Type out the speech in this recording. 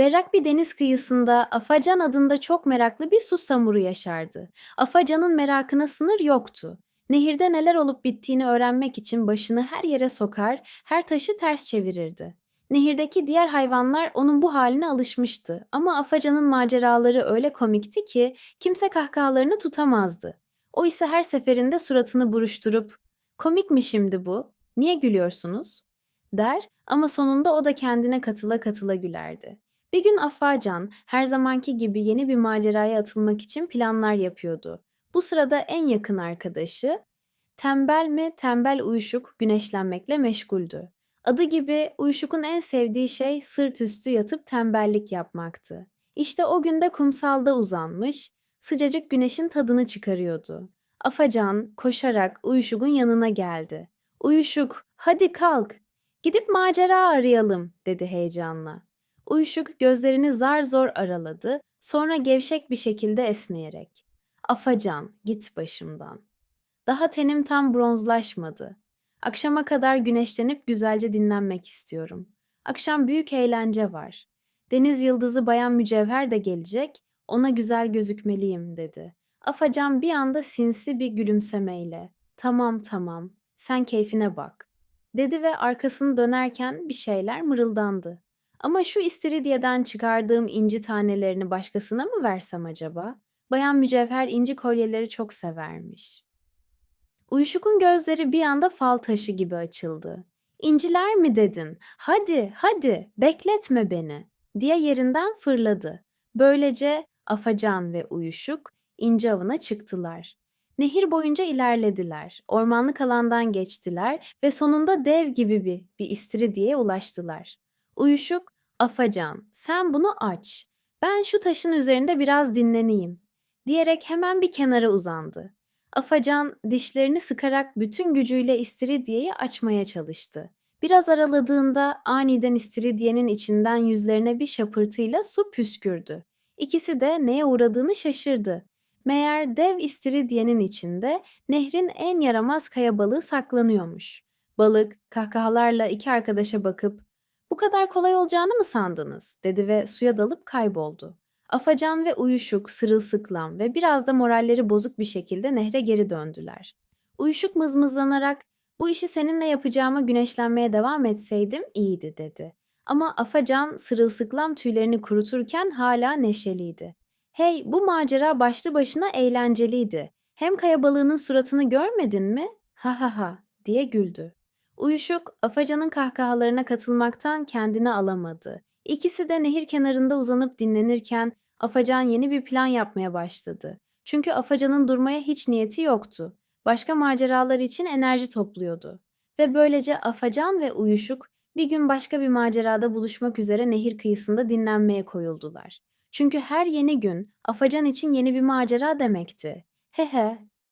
Berrak bir deniz kıyısında Afacan adında çok meraklı bir susamuru yaşardı. Afacan'ın merakına sınır yoktu. Nehirde neler olup bittiğini öğrenmek için başını her yere sokar, her taşı ters çevirirdi. Nehirdeki diğer hayvanlar onun bu haline alışmıştı ama Afacan'ın maceraları öyle komikti ki kimse kahkahalarını tutamazdı. O ise her seferinde suratını buruşturup "Komik mi şimdi bu? Niye gülüyorsunuz?" der ama sonunda o da kendine katıla katıla gülerdi. Bir gün Afacan her zamanki gibi yeni bir maceraya atılmak için planlar yapıyordu. Bu sırada en yakın arkadaşı tembel mi tembel uyuşuk güneşlenmekle meşguldü. Adı gibi uyuşukun en sevdiği şey sırt üstü yatıp tembellik yapmaktı. İşte o günde kumsalda uzanmış, sıcacık güneşin tadını çıkarıyordu. Afacan koşarak Uyuşuk'un yanına geldi. Uyuşuk, hadi kalk, gidip macera arayalım, dedi heyecanla. Uyuşuk gözlerini zar zor araladı, sonra gevşek bir şekilde esneyerek. Afacan, git başımdan. Daha tenim tam bronzlaşmadı. Akşama kadar güneşlenip güzelce dinlenmek istiyorum. Akşam büyük eğlence var. Deniz yıldızı Bayan Mücevher de gelecek, ona güzel gözükmeliyim dedi. Afacan bir anda sinsi bir gülümsemeyle, tamam tamam, sen keyfine bak, dedi ve arkasını dönerken bir şeyler mırıldandı. Ama şu istiridyeden çıkardığım inci tanelerini başkasına mı versem acaba? Bayan Mücevher inci kolyeleri çok severmiş. Uyuşuk'un gözleri bir anda fal taşı gibi açıldı. İnciler mi dedin? Hadi, hadi, bekletme beni, diye yerinden fırladı. Böylece Afacan ve Uyuşuk inci avına çıktılar. Nehir boyunca ilerlediler. Ormanlık alandan geçtiler ve sonunda dev gibi bir, bir istiridyeye ulaştılar. Uyuşuk, Afacan, sen bunu aç. Ben şu taşın üzerinde biraz dinleneyim, diyerek hemen bir kenara uzandı. Afacan dişlerini sıkarak bütün gücüyle istiridyeyi açmaya çalıştı. Biraz araladığında aniden istiridyenin içinden yüzlerine bir şapırtıyla su püskürdü. İkisi de neye uğradığını şaşırdı. Meğer dev istiridyenin içinde nehrin en yaramaz kaya balığı saklanıyormuş. Balık kahkahalarla iki arkadaşa bakıp "Bu kadar kolay olacağını mı sandınız?" dedi ve suya dalıp kayboldu. Afacan ve Uyuşuk sırılsıklam ve biraz da moralleri bozuk bir şekilde nehre geri döndüler. Uyuşuk mızmızlanarak bu işi seninle yapacağıma güneşlenmeye devam etseydim iyiydi dedi. Ama Afacan sırılsıklam tüylerini kuruturken hala neşeliydi. Hey bu macera başlı başına eğlenceliydi. Hem kaya balığının suratını görmedin mi? Ha ha ha diye güldü. Uyuşuk Afacan'ın kahkahalarına katılmaktan kendini alamadı. İkisi de nehir kenarında uzanıp dinlenirken Afacan yeni bir plan yapmaya başladı. Çünkü Afacan'ın durmaya hiç niyeti yoktu. Başka maceralar için enerji topluyordu. Ve böylece Afacan ve Uyuşuk bir gün başka bir macerada buluşmak üzere nehir kıyısında dinlenmeye koyuldular. Çünkü her yeni gün Afacan için yeni bir macera demekti. He he,